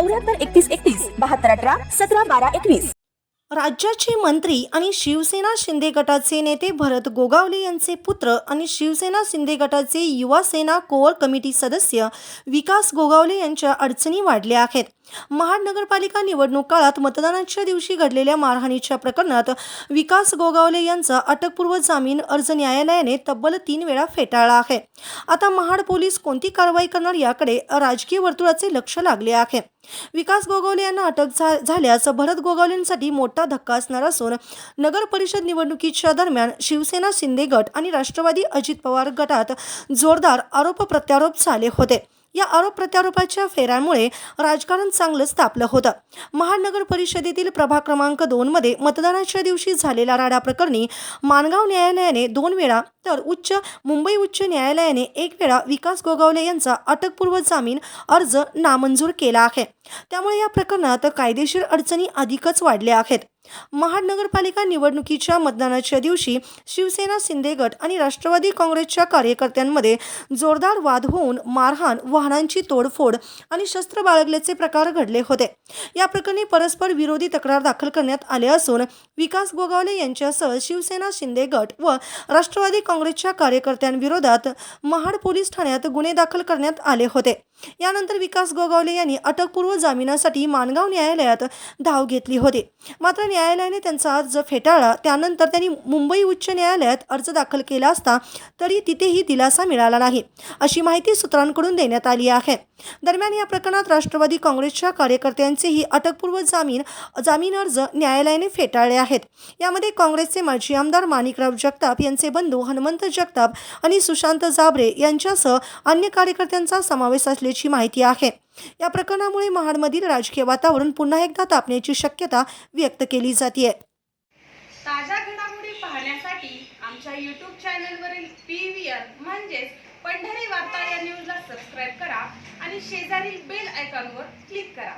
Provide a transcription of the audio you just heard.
चौऱ्याहत्तर एकतीस एकतीस बहात्तर अठरा सतरा बारा एकवीस. राज्याचे मंत्री आणि शिवसेना शिंदे गटाचे नेते भरत गोगावले यांचे पुत्र आणि शिवसेना शिंदे गटाचे युवा सेना कोअर कमिटी सदस्य विकास गोगावले यांच्या अडचणी वाढल्या आहेत. महाड नगरपालिका निवडणूक काळात मतदानाच्या दिवशी घडलेल्या मारहाणीच्या प्रकरणात विकास गोगावले यांचा अटकपूर्व जामीन अर्ज न्यायालयाने तब्बल तीन वेळा फेटाळला आहे. आता महाड पोलीस कोणती कारवाई करणार याकडे राजकीय वर्तुळाचे लक्ष लागले आहे. विकास गोगवले यांना अटक झा झाल्यास भरत गोगावलेंसाठी मोठा धक्का असणार असून नगर परिषद निवडणुकीच्या दरम्यान शिवसेना शिंदे गट आणि राष्ट्रवादी अजित पवार गटात जोरदार आरोप प्रत्यारोप झाले होते. या आरोप प्रत्यारोपाच्या फेऱ्यांमुळे राजकारण चांगलंच तापलं होतं. महानगर परिषदेतील प्रभाग क्रमांक दोनमध्ये मतदानाच्या दिवशी झालेल्या राडा प्रकरणी मानगाव न्यायालयाने दोन वेळा तर उच्च मुंबई उच्च न्यायालयाने एक वेळा विकास गोगावले यांचा अटकपूर्व जामीन अर्ज नामंजूर केला आहे. त्यामुळे या प्रकरणात कायदेशीर अडचणी अधिकच वाढल्या आहेत. महाड नगरपालिका निवडणुकीच्या मतदानाच्या दिवशी शिवसेना शिंदे गट आणि राष्ट्रवादी काँग्रेसच्या कार्यकर्त्यांमध्ये जोरदार वाद होऊन मारहाण वाहनांची तोडफोड आणि शस्त्र बाळगल्याचे प्रकार घडले होते. या प्रकरणी परस्पर विरोधी तक्रार दाखल करण्यात आले असून विकास गोगावले यांच्यासह शिवसेना शिंदे गट व राष्ट्रवादी काँग्रेसच्या कार्यकर्त्यांविरोधात महाड पोलीस ठाण्यात गुन्हे दाखल करण्यात आले होते. यानंतर विकास गोगावले यांनी अटकपूर्व जामिनासाठी मानगाव न्यायालयात धाव घेतली होती. मात्र न्यायालयाने त्यांचा अर्ज फेटाळला. त्यानंतर त्यांनी मुंबई उच्च न्यायालयात अर्ज दाखल केला असता तरी तिथेही दिलासा मिळाला नाही अशी माहिती सूत्रांकडून देण्यात आली आहे. दरम्यान या प्रकरणात राष्ट्रवादी काँग्रेसच्या कार्यकर्त्यांचेही अटकपूर्व जामीन जामीन अर्ज न्यायालयाने फेटाळले आहेत. यामध्ये काँग्रेसचे माजी आमदार माणिकराव जगताप यांचे बंधू हनुमंत जगताप आणि सुशांत जाबरे यांच्यासह अन्य कार्यकर्त्यांचा समावेश असले असल्याची माहिती आहे. या प्रकरणामुळे महाडमधील राजकीय वातावरण पुन्हा एकदा तापण्याची शक्यता व्यक्त केली जाते ताज्या घडामोडी पाहण्यासाठी आमच्या यूट्यूब चॅनलवरील पी व्ही आर म्हणजेच पंढरी वार्ता या न्यूजला सबस्क्राईब करा आणि शेजारील बेल आयकॉनवर क्लिक करा.